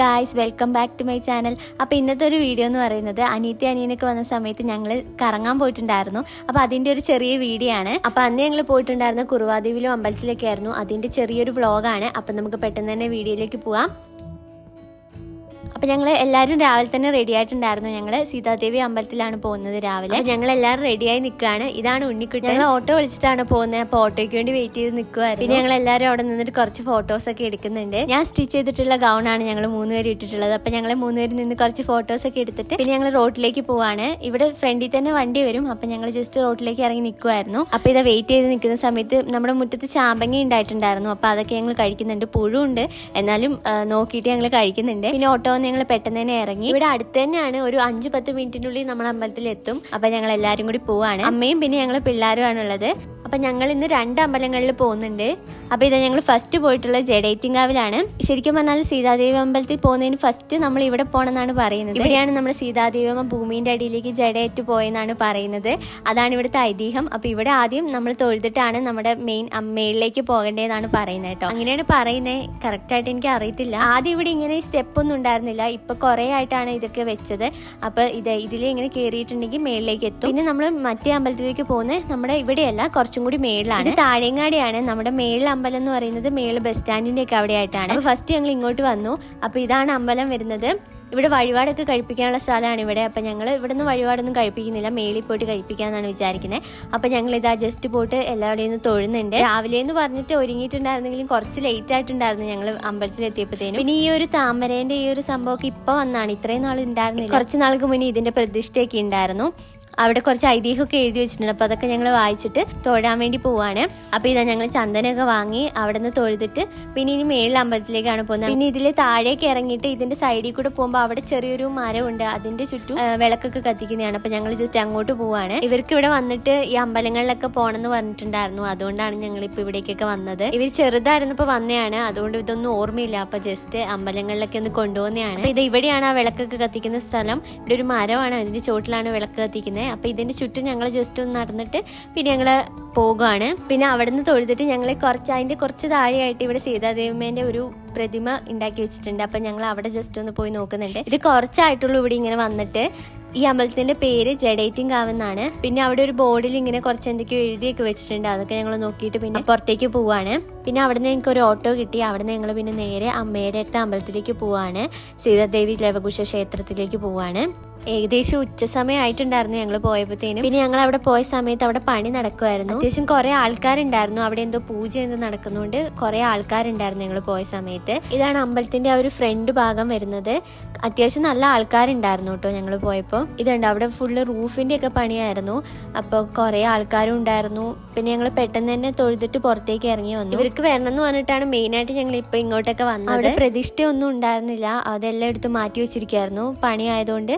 Guys welcome back to my channel അപ്പോൾ ഇന്നത്തെ ഒരു വീഡിയോ എന്ന് പറയുന്നത് അനീത്തി അനിയനൊക്കെ വന്ന സമയത്ത് ഞങ്ങൾ കറങ്ങാൻ പോയിട്ടുണ്ടായിരുന്നു. അപ്പോൾ അതിന്റെ ഒരു ചെറിയ വീഡിയോ ആണ്. അപ്പോൾ അന്ന് ഞങ്ങൾ പോയിട്ടുണ്ടായിരുന്ന കുറുവാദ്വീപിലും അമ്പലത്തിലൊക്കെ ആയിരുന്നു. അതിന്റെ ചെറിയൊരു വ്ളോഗാണ് അപ്പം നമുക്ക് പെട്ടെന്ന് തന്നെ വീഡിയോയിലേക്ക് പോവാം. അപ്പോൾ ഞങ്ങൾ എല്ലാവരും രാവിലെ തന്നെ റെഡി ആയിട്ടുണ്ടായിരുന്നു. ഞങ്ങൾ സീതാദേവി അമ്പലത്തിലാണ് പോകുന്നത് രാവിലെ. ഞങ്ങൾ എല്ലാവരും റെഡിയായി നിൽക്കുകയാണ് ഇതാണ് ഉണ്ണിക്കുട്ടി ഞങ്ങൾ ഓട്ടോ വിളിച്ചിട്ടാണ് പോകുന്നത്. അപ്പോൾ ഓട്ടോയ്ക്ക് വേണ്ടി വെയിറ്റ് ചെയ്ത് നിൽക്കുമായിരുന്നു പിന്നെ ഞങ്ങൾ എല്ലാവരും അവിടെ നിന്നിട്ട് കുറച്ച് ഫോട്ടോസ് ഒക്കെ എടുക്കുന്നുണ്ട്. ഞാൻ സ്റ്റിച്ച് ചെയ്തിട്ടുള്ള ഗൗൺ ആണ് ഞങ്ങൾ മൂന്ന് പേര് ഇട്ടിട്ടുള്ളത്. അപ്പോൾ ഞങ്ങൾ മൂന്ന് പേര് നിന്ന് കുറച്ച് ഫോട്ടോസ് ഒക്കെ എടുത്തിട്ട് പിന്നെ ഞങ്ങൾ റോഡിലേക്ക് പോവാണ്. ഇവിടെ ഫ്രണ്ടിൽ തന്നെ വണ്ടി വരും. അപ്പോൾ ഞങ്ങൾ ജസ്റ്റ് റോഡിലേക്ക് ഇറങ്ങി നിൽക്കുമായിരുന്നു അപ്പോൾ ഇത് വെയിറ്റ് ചെയ്ത് നിൽക്കുന്ന സമയത്ത് നമ്മുടെ മുറ്റത്ത് ചാമ്പങ്ങ ഉണ്ടായിട്ടുണ്ടായിരുന്നു. അപ്പോൾ അതൊക്കെ ഞങ്ങൾ കഴിക്കുന്നുണ്ട്. പുഴുണ്ട്. എന്നാലും നോക്കിയിട്ട് ഞങ്ങൾ കഴിക്കുന്നുണ്ട്. പിന്നെ ഓട്ടോ വന്ന് ഞങ്ങൾ പെട്ടെന്ന് തന്നെ ഇറങ്ങി. ഇവിടെ അടുത്ത് തന്നെയാണ് ഒരു അഞ്ച് പത്ത് മിനിറ്റിനുള്ളിൽ നമ്മൾ അമ്പലത്തിൽ എത്തും. അപ്പൊ ഞങ്ങൾ എല്ലാവരും കൂടി പോവാണ്. അമ്മയും പിന്നെ ഞങ്ങൾ പിള്ളേരും ഉള്ളത് അപ്പൊ ഞങ്ങൾ ഇന്ന് രണ്ട് അമ്പലങ്ങളിൽ പോകുന്നുണ്ട്. അപ്പോൾ ഇത് ഞങ്ങൾ ഫസ്റ്റ് പോയിട്ടുള്ള ജഡേറ്റിങ്കാവിലാണ്. ശരിക്കും പറഞ്ഞാൽ സീതാദേവി അമ്പലത്തിൽ പോകുന്നതിന് ഫസ്റ്റ് നമ്മൾ ഇവിടെ പോകണമെന്നാണ് പറയുന്നത്. ഇവിടെയാണ് നമ്മുടെ സീതാദേവി അമ്മ ഭൂമിന്റെ അടിയിലേക്ക് ജഡയേറ്റ് പോയെന്നാണ് പറയുന്നത്. അതാണ് ഇവിടുത്തെ ഐതിഹ്യം. അപ്പോൾ ഇവിടെ ആദ്യം നമ്മൾ തൊഴുതിട്ടാണ് നമ്മുടെ മെയിൻ അമ്മയിലേക്ക് പോകേണ്ടതെന്നാണ് പറയുന്നത് കേട്ടോ. അങ്ങനെയാണ് പറയുന്നത് കറക്റ്റായിട്ട് എനിക്ക് അറിയത്തില്ല. ആദ്യം ഇവിടെ ഇങ്ങനെ സ്റ്റെപ്പ് ഒന്നും ഉണ്ടായിരുന്നില്ല. ഇപ്പോൾ കുറേ ആയിട്ടാണ് ഇതൊക്കെ വെച്ചത്. അപ്പോൾ ഇത് ഇതിൽ ഇങ്ങനെ കയറിയിട്ടുണ്ടെങ്കിൽ മേളിലേക്ക് എത്തും. പിന്നെ നമ്മൾ മറ്റേ അമ്പലത്തിലേക്ക് പോകുന്നത് നമ്മുടെ ഇവിടെയല്ല കുറച്ചും കൂടി മേളിലാണ്. താഴേങ്ങാടിയാണ്. നമ്മുടെ മേളിൽ അമ്പലം എന്ന് പറയുന്നത് മേളിൽ ബസ് സ്റ്റാൻഡിന്റെ ഒക്കെ അവിടെ ആയിട്ടാണ് അപ്പൊ ഫസ്റ്റ് ഞങ്ങൾ ഇങ്ങോട്ട് വന്നു. അപ്പൊ ഇതാണ് അമ്പലം വരുന്നത്. ഇവിടെ വഴിപാടൊക്കെ കഴിപ്പിക്കാനുള്ള സ്ഥലമാണ് ഇവിടെ. അപ്പം ഞങ്ങൾ ഇവിടെ നിന്ന് വഴിപാടൊന്നും കഴിപ്പിക്കുന്നില്ല. മേളിൽ പോയിട്ട് കഴിപ്പിക്കാന്നാണ് വിചാരിക്കുന്നത് അപ്പം ഞങ്ങൾ ഇതാ ജസ്റ്റ് പോയിട്ട് എല്ലാവരുടെയും ഒന്ന് തൊഴുന്നുണ്ട്. രാവിലെ എന്ന് പറഞ്ഞിട്ട് ഒരുങ്ങിയിട്ടുണ്ടായിരുന്നെങ്കിലും കുറച്ച് ലേറ്റ് ആയിട്ടുണ്ടായിരുന്നു ഞങ്ങൾ അമ്പലത്തിൽ എത്തിയപ്പോഴത്തേനും പിന്നെ ഈ ഒരു താമരേന്റെ ഈ ഒരു സംഭവമൊക്കെ ഇപ്പൊ വന്നാണ്. ഇത്രയും നാൾ ഉണ്ടായിരുന്നില്ല. കുറച്ച് നാൾക്ക് മുന്നേ ഇതിന്റെ പ്രതിഷ്ഠയൊക്കെ ഉണ്ടായിരുന്നു. അവിടെ കുറച്ച് ഐതിഹ്യമൊക്കെ എഴുതി വെച്ചിട്ടുണ്ട്. അപ്പോൾ അതൊക്കെ ഞങ്ങൾ വായിച്ചിട്ട് തൊഴാൻ വേണ്ടി പോവാണ്. അപ്പോൾ ഇതാ ഞങ്ങൾ ചന്ദനമൊക്കെ വാങ്ങി അവിടെ നിന്ന് തൊഴുതിട്ട് പിന്നെ ഇനി മേളിൽ അമ്പലത്തിലേക്കാണ് പോകുന്നത്. പിന്നെ ഇതിൽ താഴേക്ക് ഇറങ്ങിയിട്ട് ഇതിന്റെ സൈഡിൽ കൂടെ പോകുമ്പോൾ അവിടെ ചെറിയൊരു മരമുണ്ട്. അതിന്റെ ചുറ്റും വിളക്കൊക്കെ കത്തിക്കുന്നതാണ്. അപ്പോൾ ഞങ്ങൾ ജസ്റ്റ് അങ്ങോട്ട് പോവാണ്. ഇവർക്ക് ഇവിടെ വന്നിട്ട് ഈ അമ്പലങ്ങളിലൊക്കെ പോകണമെന്ന് പറഞ്ഞിട്ടുണ്ടായിരുന്നു. അതുകൊണ്ടാണ് ഞങ്ങൾ ഇപ്പോൾ ഇവിടേക്കൊക്കെ വന്നത്. ഇവർ ചെറുതായിരുന്നപ്പോൾ വന്നതാണ് അതുകൊണ്ട് ഇതൊന്നും ഓർമ്മയില്ല. അപ്പോൾ ജസ്റ്റ് അമ്പലങ്ങളിലൊക്കെ ഒന്ന് കൊണ്ടുപോകുന്നതാണ് ഇത് ഇവിടെയാണ് ആ വിളക്കൊക്കെ കത്തിക്കുന്ന സ്ഥലം. ഇവിടെ ഒരു മരമാണ്. അതിന്റെ ചോട്ടിലാണ് വിളക്ക് കത്തിക്കുന്നത്. അപ്പോൾ ഇതിന്റെ ചുറ്റും ഞങ്ങൾ ജസ്റ്റ് ഒന്ന് നടന്നിട്ട് പിന്നെ ഞങ്ങൾ പോകുകയാണ് പിന്നെ അവിടുന്ന് തൊഴുതിട്ട് ഞങ്ങൾ കുറച്ച് അതിന്റെ കുറച്ച് താഴെയായിട്ട് ഇവിടെ സീതാദേവിമേന്റെ ഒരു പ്രതിമ ഉണ്ടാക്കി വെച്ചിട്ടുണ്ട്. അപ്പം ഞങ്ങൾ അവിടെ ജസ്റ്റ് ഒന്ന് പോയി നോക്കുന്നുണ്ട്. ഇത് കുറച്ചായിട്ടുള്ളൂ ഇവിടെ ഇങ്ങനെ വന്നിട്ട്. ഈ അമ്പലത്തിന്റെ പേര് ജഡേറ്റിംഗ് ആവെന്നാണ്. പിന്നെ അവിടെ ഒരു ബോർഡിൽ ഇങ്ങനെ കുറച്ച് എന്തൊക്കെയോ എഴുതിയൊക്കെ വെച്ചിട്ടുണ്ട്. അതൊക്കെ ഞങ്ങൾ നോക്കിയിട്ട് പിന്നെ പുറത്തേക്ക് പോവാണ്. പിന്നെ അവിടെ നിന്ന് ഒരു ഓട്ടോ കിട്ടി. അവിടെ നിന്ന് ഞങ്ങൾ പിന്നെ നേരെ അമ്മയുടെ അടുത്ത അമ്പലത്തിലേക്ക് പോവാണ്. സീതാദേവി ലവകുശ ക്ഷേത്രത്തിലേക്ക് പോവാണ്. ഏകദേശം ഉച്ച സമയമായിട്ടുണ്ടായിരുന്നു ഞങ്ങൾ പോയപ്പോഴത്തേനും. പിന്നെ ഞങ്ങൾ അവിടെ പോയ സമയത്ത് അവിടെ പണി നടക്കുമായിരുന്നു അത്യാവശ്യം കുറെ ആൾക്കാരുണ്ടായിരുന്നു. അവിടെ എന്തോ പൂജ എന്തോ നടക്കുന്നുണ്ട്. കുറെ ആൾക്കാരുണ്ടായിരുന്നു ഞങ്ങൾ പോയ സമയത്ത്. ഇതാണ് അമ്പലത്തിന്റെ ആ ഒരു ഫ്രണ്ട് ഭാഗം വരുന്നത്. അത്യാവശ്യം നല്ല ആൾക്കാരുണ്ടായിരുന്നു കേട്ടോ ഞങ്ങൾ പോയപ്പോൾ ഇതുണ്ട് അവിടെ ഫുള്ള് റൂഫിന്റെ ഒക്കെ പണിയായിരുന്നു. അപ്പോൾ കുറേ ആൾക്കാരും ഉണ്ടായിരുന്നു. പിന്നെ ഞങ്ങൾ പെട്ടെന്ന് തന്നെ തൊഴുതിട്ട് പുറത്തേക്ക് ഇറങ്ങി വന്നു. ഇവർക്ക് വരണം എന്ന് പറഞ്ഞിട്ടാണ് മെയിനായിട്ട് ഞങ്ങൾ ഇപ്പോൾ ഇങ്ങോട്ടൊക്കെ വന്നത്. അവിടെ പ്രതിഷ്ഠയൊന്നും ഉണ്ടായിരുന്നില്ല. അതെല്ലാം എടുത്ത് മാറ്റി വെച്ചിരിക്കുകയായിരുന്നു പണിയായതുകൊണ്ട്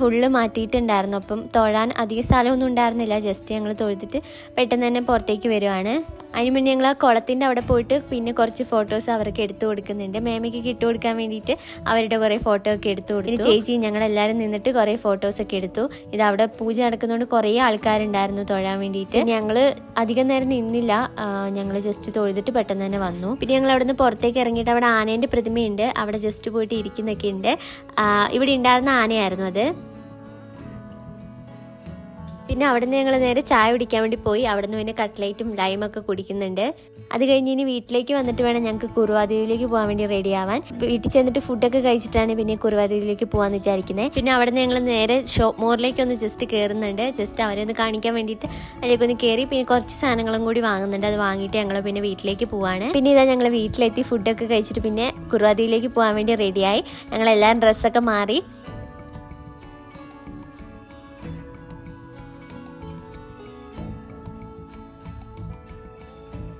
ഫുള്ള് മാറ്റിയിട്ടുണ്ടായിരുന്നു. അപ്പം തൊഴാൻ അധിക സ്ഥലമൊന്നും ഉണ്ടായിരുന്നില്ല. ജസ്റ്റ് ഞങ്ങൾ തൊഴുതിട്ട് പെട്ടെന്ന് തന്നെ പുറത്തേക്ക് വരുവാണ്. അതിന് മുന്നേ ഞങ്ങൾ ആ കുളത്തിന്റെ അവിടെ പോയിട്ട് പിന്നെ കുറച്ച് ഫോട്ടോസ് അവർക്ക് എടുത്തു കൊടുക്കുന്നുണ്ട്. മേമയ്ക്ക് കിട്ടു കൊടുക്കാൻ വേണ്ടിയിട്ട് അവരുടെ കുറേ ഫോട്ടോ ഒക്കെ എടുത്തു കൊടുത്തു. ചേച്ചി ഞങ്ങൾ എല്ലാവരും നിന്നിട്ട് കുറേ ഫോട്ടോസ് ഒക്കെ എടുത്തു. ഇത് അവിടെ പൂജ നടക്കുന്നതുകൊണ്ട് കുറേ ആൾക്കാരുണ്ടായിരുന്നു തൊഴാൻ വേണ്ടിയിട്ട്. ഞങ്ങൾ അധികം നേരം നിന്നില്ല. ഞങ്ങൾ ജസ്റ്റ് തൊഴുതിട്ട് പെട്ടെന്ന് തന്നെ വന്നു. പിന്നെ ഞങ്ങൾ അവിടെ നിന്ന് പുറത്തേക്ക് ഇറങ്ങിയിട്ട് അവിടെ ആനേന്റെ പ്രതിമയുണ്ട്. അവിടെ ജസ്റ്റ് പോയിട്ട് ഇരിക്കുന്നൊക്കെ ഉണ്ട്. ഇവിടെ ഉണ്ടായിരുന്ന ആനയായിരുന്നു അത്. പിന്നെ അവിടെ നിന്ന് ഞങ്ങൾ നേരെ ചായ കുടിക്കാൻ വേണ്ടി പോയി. അവിടെ നിന്ന് പിന്നെ കട്ട്ലേറ്റും ലൈമൊക്കെ കുടിക്കുന്നുണ്ട്. അത് കഴിഞ്ഞ് ഇനി വീട്ടിലേക്ക് വന്നിട്ട് വേണം ഞങ്ങൾക്ക് കുറുവാദ്വീപിലേക്ക് പോകാൻ വേണ്ടി റെഡി ആവാൻ. വീട്ടിൽ ചെന്നിട്ട് ഫുഡൊക്കെ കഴിച്ചിട്ടാണ് പിന്നെ കുറുവാദ്വീപിലേക്ക് പോകാമെന്ന് വിചാരിക്കുന്നത് പിന്നെ അവിടെ നിന്ന് ഞങ്ങൾ നേരെ ഷോപ്പ് മോറിലേക്ക് ഒന്ന് ജസ്റ്റ് കയറുന്നുണ്ട് ജസ്റ്റ് അവരെ ഒന്ന് കാണിക്കാൻ വേണ്ടിയിട്ട് അതിലേക്ക് ഒന്ന് കയറി പിന്നെ കുറച്ച് സാധനങ്ങളും കൂടി വാങ്ങുന്നുണ്ട്. അത് വാങ്ങിയിട്ട് ഞങ്ങൾ പിന്നെ വീട്ടിലേക്ക് പോവാണ്. പിന്നെ ഇതാ ഞങ്ങൾ വീട്ടിലെത്തി ഫുഡൊക്കെ കഴിച്ചിട്ട് പിന്നെ കുറുവാദ്വീപിലേക്ക് പോകാൻ വേണ്ടി റെഡിയായി ഞങ്ങൾ എല്ലാവരും ഡ്രസ്സൊക്കെ മാറി.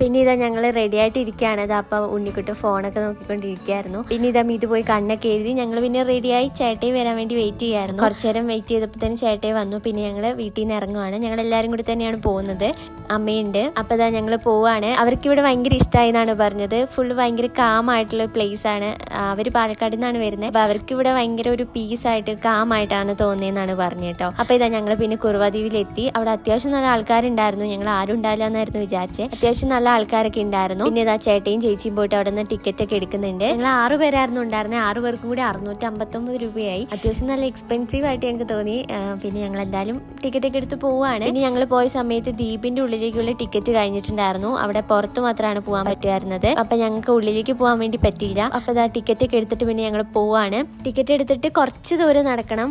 പിന്നെ ഇതാ ഞങ്ങൾ റെഡി ആയിട്ട് ഇരിക്കുകയാണ് ഇത് അപ്പോൾ ഉണ്ണിക്കുട്ടി ഫോണൊക്കെ നോക്കിക്കൊണ്ടിരിക്കുകയായിരുന്നു പിന്നെ ഇതാ ഇത് പോയി കണ്ണൊക്കെ എഴുതി ഞങ്ങൾ പിന്നെ റെഡിയായി ചേട്ടയെ വരാൻ വേണ്ടി വെയിറ്റ് ചെയ്യായിരുന്നു. കുറച്ചു നേരം വെയിറ്റ് ചെയ്തപ്പോൾ തന്നെ ചേട്ടയെ വന്നു. പിന്നെ ഞങ്ങൾ വീട്ടിൽ നിന്ന് ഇറങ്ങുവാണ്. ഞങ്ങൾ എല്ലാവരും കൂടി തന്നെയാണ് പോകുന്നത്. അമ്മയുണ്ട്. അപ്പോൾ ഇതാ ഞങ്ങൾ പോവാണ്. അവർക്ക് ഇവിടെ ഭയങ്കര ഇഷ്ടമായി എന്നാണ് പറഞ്ഞത്. ഫുള്ള് ഭയങ്കര കാം ആയിട്ടുള്ള പ്ലേസ് ആണ്. അവർ പാലക്കാട് നിന്നാണ് വരുന്നത് അപ്പോൾ അവർക്ക് ഇവിടെ ഭയങ്കര ഒരു പീസ് ആയിട്ട് കാം ആയിട്ടാണ് തോന്നിയെന്നാണ് പറഞ്ഞു കേട്ടോ. അപ്പോൾ ഇതാ ഞങ്ങൾ പിന്നെ കുറുവാദ്വീപിലെത്തി. അവിടെ അത്യാവശ്യം നല്ല ആൾക്കാരുണ്ടായിരുന്നു. ഞങ്ങൾ ആരും ഉണ്ടാവില്ല എന്നായിരുന്നു വിചാരിച്ചത് അത്യാവശ്യം നല്ല ആൾക്കാരൊക്കെ ഉണ്ടായിരുന്നു. പിന്നെ ഇതാ ചേട്ടയും ചേച്ചിയും പോയിട്ട് അവിടെ നിന്ന് ടിക്കറ്റ് ഒക്കെ എടുക്കുന്നുണ്ട്. ഞങ്ങൾ ആറ് പേരായിരുന്നു ഉണ്ടായിരുന്നത് ആറ് പേർക്കും കൂടി അറുന്നൂറ്റി അമ്പത്തൊമ്പത് രൂപയായി. അത്യാവശ്യം നല്ല എക്സ്പെൻസീവ് ആയിട്ട് ഞങ്ങൾക്ക് തോന്നി. പിന്നെ ഞങ്ങൾ എന്തായാലും ടിക്കറ്റ് ഒക്കെ എടുത്ത് പോവാണ്. പിന്നെ ഞങ്ങൾ പോയ സമയത്ത് ദ്വീപിന്റെ ഉള്ളിലേക്കുള്ള ടിക്കറ്റ് കഴിഞ്ഞിട്ടുണ്ടായിരുന്നു. അവിടെ പുറത്ത് മാത്രമാണ് പോകാൻ പറ്റുമായിരുന്നത് അപ്പൊ ഞങ്ങൾക്ക് ഉള്ളിലേക്ക് പോകാൻ വേണ്ടി പറ്റിയില്ല. അപ്പൊ ആ ടിക്കറ്റ് ഒക്കെ എടുത്തിട്ട് പിന്നെ ഞങ്ങൾ പോവാണ്. ടിക്കറ്റ് എടുത്തിട്ട് കുറച്ച് ദൂരം നടക്കണം.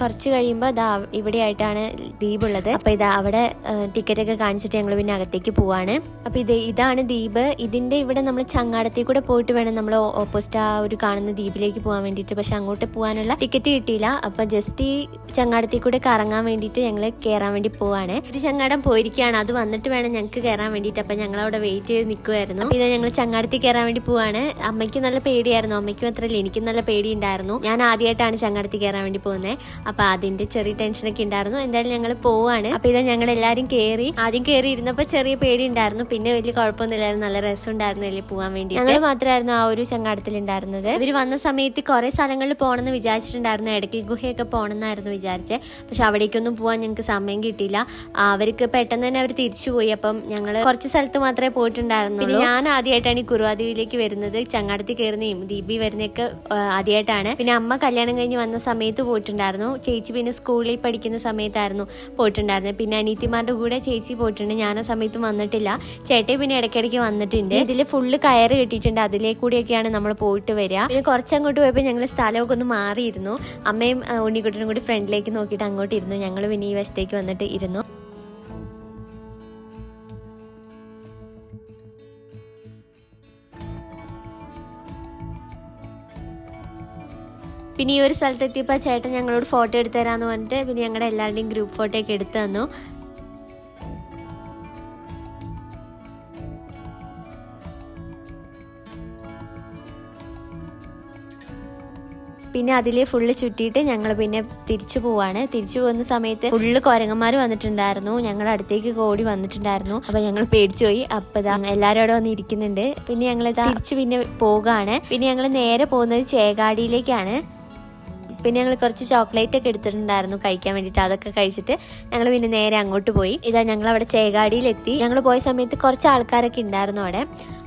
കുറച്ച് കഴിയുമ്പോൾ ഇതാ ദ്വീപ് ഉള്ളത്. അപ്പൊ ഇതാ അവിടെ ടിക്കറ്റ് ഒക്കെ കാണിച്ചിട്ട് ഞങ്ങൾ പിന്നെ അകത്തേക്ക് പോവാണ്. അപ്പൊ ഇത് ഇതാണ് ദ്വീപ്. ഇതിന്റെ ഇവിടെ നമ്മൾ ചങ്ങാടത്തിൽ കൂടെ പോയിട്ട് വേണം നമ്മൾ ഓപ്പോസിറ്റ് ആ ഒരു കാണുന്ന ദ്വീപിലേക്ക് പോകാൻ വേണ്ടിയിട്ട്. പക്ഷെ അങ്ങോട്ട് പോകാനുള്ള ടിക്കറ്റ് കിട്ടിയില്ല. അപ്പൊ ജസ്റ്റ് ഈ ചങ്ങാടത്തിൽ കൂടെ കറങ്ങാൻ വേണ്ടിയിട്ട് ഞങ്ങൾ കയറാൻ വേണ്ടി പോവാണ്. ഒരു ചങ്ങാടം പോയിരിക്കുകയാണ്. അത് വന്നിട്ട് വേണം ഞങ്ങൾക്ക് കയറാൻ വേണ്ടിയിട്ട്. അപ്പം ഞങ്ങൾ അവിടെ വെയിറ്റ് ചെയ്ത് നിൽക്കുമായിരുന്നു പിന്നെ ഇത് ഞങ്ങൾ ചങ്ങാടത്തിൽ കയറാൻ വേണ്ടി പോവാണ്. അമ്മയ്ക്ക് നല്ല പേടിയായിരുന്നു. അമ്മയ്ക്ക് മാത്രമല്ല എനിക്കും നല്ല പേടി ഉണ്ടായിരുന്നു ഞാൻ ആദ്യമായിട്ടാണ് ചങ്ങാടത്തിൽ കയറാൻ വേണ്ടി പോകുന്നത് അപ്പം അതിന്റെ ചെറിയ ടെൻഷനൊക്കെ ഉണ്ടായിരുന്നു. എന്തായാലും ഞങ്ങൾ പോവാണ്. അപ്പം ഇതാ ഞങ്ങൾ എല്ലാവരും കയറി ആദ്യം കയറി ഇരുന്നപ്പോൾ ചെറിയ പേടി ഉണ്ടായിരുന്നു. പിന്നെ വലിയ കുഴപ്പമൊന്നുമില്ലായിരുന്നു. നല്ല രസം ഉണ്ടായിരുന്നു അതിൽ പോകാൻ വേണ്ടി. ഞങ്ങൾ മാത്രമായിരുന്നു ആ ഒരു ചങ്ങാടത്തിൽ ഉണ്ടായിരുന്നത്. ഇവർ വന്ന സമയത്ത് കുറേ സ്ഥലങ്ങളിൽ പോകണമെന്ന് വിചാരിച്ചിട്ടുണ്ടായിരുന്നു. ഇടയ്ക്കൽ ഗുഹയൊക്കെ പോകണമെന്നായിരുന്നു വിചാരിച്ചത് പക്ഷെ അവിടേക്കൊന്നും പോകാൻ ഞങ്ങൾക്ക് സമയം കിട്ടിയില്ല. അവർക്ക് പെട്ടെന്ന് തന്നെ അവർ തിരിച്ചു പോയി അപ്പം ഞങ്ങൾ കുറച്ച് സ്ഥലത്ത് മാത്രമേ പോയിട്ടുണ്ടായിരുന്നു പിന്നെ ഞാൻ ആദ്യമായിട്ടാണ് ഈ കുറുവാദ്വീപിലേക്ക് വരുന്നത്. ചങ്ങാടത്തിൽ കയറുന്നതും ദീപി വരുന്നൊക്കെ ആദ്യമായിട്ടാണ്. പിന്നെ അമ്മ കല്യാണം കഴിഞ്ഞ് വന്ന സമയത്ത് പോയിട്ടുണ്ടായിരുന്നു. ചേച്ചി പിന്നെ സ്കൂളിൽ പഠിക്കുന്ന സമയത്തായിരുന്നു പോയിട്ടുണ്ടായിരുന്നത്. പിന്നെ അനീത്തിമാരുടെ കൂടെ ചേച്ചി പോയിട്ടുണ്ട്. ഞാൻ ആ സമയത്ത് വന്നിട്ടില്ല. ചേട്ടൻ പിന്നെ ഇടയ്ക്കിടയ്ക്ക് വന്നിട്ടുണ്ട്. ഇതിൽ ഫുള്ള് കയറ് കിട്ടിയിട്ടുണ്ട്. അതിലേ കൂടിയൊക്കെയാണ് നമ്മൾ പോയിട്ട് വരിക. പിന്നെ കുറച്ചങ്ങോട്ട് പോയപ്പോൾ ഞങ്ങൾ സ്ഥലമൊക്കെ ഒന്ന് മാറിയിരുന്നു. അമ്മയും ഉണ്ണിക്കുട്ടനും കൂടി ഫ്രണ്ടിലേക്ക് നോക്കിയിട്ട് അങ്ങോട്ട് ഇരുന്നു. ഞങ്ങൾ പിന്നെ ഈ വശത്തേക്ക് വന്നിട്ട് ഇരുന്നു. പിന്നെ ഈ ഒരു സ്ഥലത്തെത്തിയപ്പോൾ ചേട്ടൻ ഞങ്ങളോട് ഫോട്ടോ എടുത്തു തരാമെന്ന് പറഞ്ഞിട്ട് പിന്നെ ഞങ്ങളുടെ എല്ലാവരുടെയും ഗ്രൂപ്പ് ഫോട്ടോ ഒക്കെ എടുത്തു തന്നു. പിന്നെ അതിൽ ഫുള്ള് ചുറ്റിയിട്ട് ഞങ്ങൾ പിന്നെ തിരിച്ചു പോവാണ്. തിരിച്ചു പോകുന്ന സമയത്ത് ഫുള്ള് കുരങ്ങന്മാർ വന്നിട്ടുണ്ടായിരുന്നു. ഞങ്ങളുടെ അടുത്തേക്ക് ഓടി വന്നിട്ടുണ്ടായിരുന്നു. അപ്പൊ ഞങ്ങൾ പേടിച്ചു പോയി. അപ്പൊ എല്ലാവരും അവിടെ വന്ന് ഇരിക്കുന്നുണ്ട്. പിന്നെ ഞങ്ങൾ തിരിച്ച് പിന്നെ പോകാണ്. പിന്നെ ഞങ്ങൾ നേരെ പോകുന്നത് ചേകാടിയിലേക്കാണ്. പിന്നെ ഞങ്ങൾ കുറച്ച് ചോക്ലേറ്റ് ഒക്കെ എടുത്തിട്ടുണ്ടായിരുന്നു കഴിക്കാൻ വേണ്ടിയിട്ട്. അതൊക്കെ കഴിച്ചിട്ട് ഞങ്ങൾ പിന്നെ നേരെ അങ്ങോട്ട് പോയി. ഇതാ ഞങ്ങൾ അവിടെ ചേകാടിയിലെത്തി. ഞങ്ങൾ പോയ സമയത്ത് കുറച്ച് ആൾക്കാരൊക്കെ ഉണ്ടായിരുന്നു അവിടെ.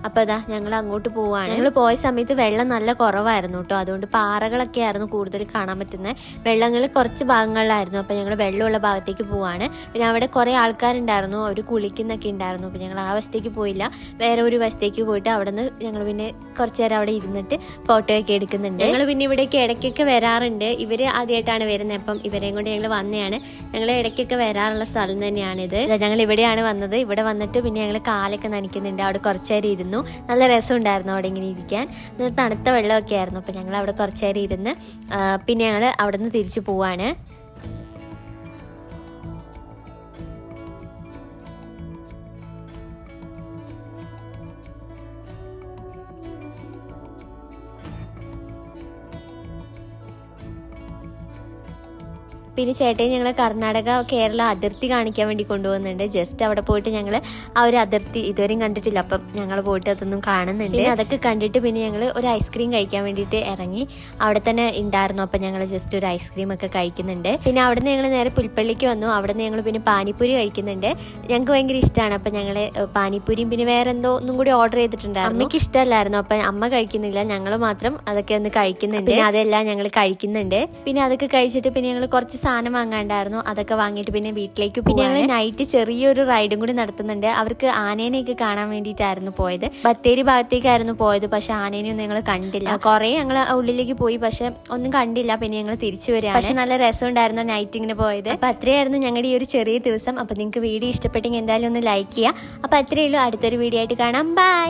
അപ്പോൾ ഇതാ ഞങ്ങൾ അങ്ങോട്ട് പോവാണ്. ഞങ്ങൾ പോയ സമയത്ത് വെള്ളം നല്ല കുറവായിരുന്നു കേട്ടോ. അതുകൊണ്ട് പാറകളൊക്കെ ആയിരുന്നു കൂടുതൽ കാണാൻ പറ്റുന്നത്. വെള്ളങ്ങൾ കുറച്ച് ഭാഗങ്ങളിലായിരുന്നു. അപ്പോൾ ഞങ്ങൾ വെള്ളമുള്ള ഭാഗത്തേക്ക് പോവാണ്. പിന്നെ അവിടെ കുറേ ആൾക്കാരുണ്ടായിരുന്നു. അവർ കുളിക്കുന്നൊക്കെ ഉണ്ടായിരുന്നു. അപ്പോൾ ഞങ്ങൾ ആ വശത്തേക്ക് പോയില്ല. വേറെ ഒരു വശത്തേക്ക് പോയിട്ട് അവിടെ നിന്ന് ഞങ്ങൾ പിന്നെ കുറച്ച് നേരം അവിടെ ഇരുന്നിട്ട് ഫോട്ടോ ഒക്കെ എടുക്കുന്നുണ്ട്. ഞങ്ങൾ പിന്നെ ഇവിടേക്ക് ഇടയ്ക്കൊക്കെ വരാറുണ്ട്. ഇവർ ആദ്യമായിട്ടാണ് വരുന്നത്. അപ്പം ഇവരെയും കൊണ്ട് ഞങ്ങൾ വന്നതാണ് ഞങ്ങൾ ഇടയ്ക്കൊക്കെ വരാറുള്ള സ്ഥലം തന്നെയാണിത്. ഞങ്ങൾ ഇവിടെയാണ് വന്നത്. ഇവിടെ വന്നിട്ട് പിന്നെ ഞങ്ങൾ കാലൊക്കെ നനയ്ക്കുന്നുണ്ട്. അവിടെ കുറച്ച് നേരം ഇരുന്നു. നല്ല രസമുണ്ടായിരുന്നു അവിടെ ഇങ്ങനെ ഇരിക്കാൻ. തണുത്ത വെള്ളമൊക്കെ ആയിരുന്നു. അപ്പം ഞങ്ങൾ അവിടെ കുറച്ച് നേരം ഇരുന്ന് പിന്നെ ഞങ്ങൾ അവിടെ നിന്ന് തിരിച്ചു പോവാണ്. പിന്നെ ചേട്ടൻ ഞങ്ങൾ കർണാടക കേരള അതിർത്തി കാണിക്കാൻ വേണ്ടി കൊണ്ടുപോകുന്നുണ്ട്. ജസ്റ്റ് അവിടെ പോയിട്ട് ഞങ്ങൾ ആ ഒരു അതിർത്തി ഇതുവരെയും കണ്ടിട്ടില്ല. അപ്പം ഞങ്ങൾ പോയിട്ട് അതൊന്നും കാണുന്നുണ്ട്. പിന്നെ അതൊക്കെ കണ്ടിട്ട് പിന്നെ ഞങ്ങൾ ഒരു ഐസ്ക്രീം കഴിക്കാൻ വേണ്ടിയിട്ട് ഇറങ്ങി. അവിടെ തന്നെ ഉണ്ടായിരുന്നു അപ്പം ഞങ്ങൾ ജസ്റ്റ് ഒരു ഐസ്ക്രീം ഒക്കെ കഴിക്കുന്നുണ്ട്. പിന്നെ അവിടെ നിന്ന് ഞങ്ങൾ നേരെ പുൽപ്പള്ളിക്ക് വന്നു. അവിടെ നിന്ന് ഞങ്ങൾ പിന്നെ പാനിപ്പൂരി കഴിക്കുന്നുണ്ട്. ഞങ്ങൾക്ക് ഭയങ്കര ഇഷ്ടമാണ് അപ്പം ഞങ്ങൾ പാനിപ്പൂരിയും പിന്നെ വേറെ എന്തോ ഒന്നും കൂടി ഓർഡർ ചെയ്തിട്ടുണ്ടായിരുന്നു. അമ്മയ്ക്ക് ഇഷ്ടമല്ലായിരുന്നു. അപ്പം അമ്മ കഴിക്കുന്നില്ല. ഞങ്ങൾ മാത്രം അതൊക്കെ ഒന്ന് കഴിക്കുന്നുണ്ട്. പിന്നെ അതെല്ലാം ഞങ്ങൾ കഴിക്കുന്നുണ്ട്. പിന്നെ അതൊക്കെ കഴിച്ചിട്ട് പിന്നെ ഞങ്ങൾ കുറച്ച് സാധനം വാങ്ങാണ്ടായിരുന്നു. അതൊക്കെ വാങ്ങിയിട്ട് പിന്നെ വീട്ടിലേക്ക് പിന്നെ ഞങ്ങൾ നൈറ്റ് ചെറിയൊരു റൈഡും കൂടി നടത്തുന്നുണ്ട്. അവർക്ക് ആനേനെയൊക്കെ കാണാൻ വേണ്ടിയിട്ടായിരുന്നു പോയത്. ബത്തേരി ഭാഗത്തേക്കായിരുന്നു പോയത്. പക്ഷെ ആനേനെയൊന്നും ഞങ്ങൾ കണ്ടില്ല. കുറേ ഞങ്ങൾ ഉള്ളിലേക്ക് പോയി. പക്ഷെ ഒന്നും കണ്ടില്ല. പിന്നെ ഞങ്ങൾ തിരിച്ചു വരിക പക്ഷെ നല്ല രസമുണ്ടായിരുന്നു നൈറ്റ് ഇങ്ങനെ പോയത്. അപ്പൊ അത്രയായിരുന്നു ഞങ്ങളുടെ ഈ ഒരു ചെറിയ ദിവസം. അപ്പൊ നിങ്ങൾക്ക് വീഡിയോ ഇഷ്ടപ്പെട്ടെങ്കിൽ എന്തായാലും ഒന്ന് ലൈക്ക് ചെയ്യുക. അപ്പൊ അത്രയേ ഉള്ളൂ. അടുത്തൊരു വീഡിയോ ആയിട്ട് കാണാം. ബൈ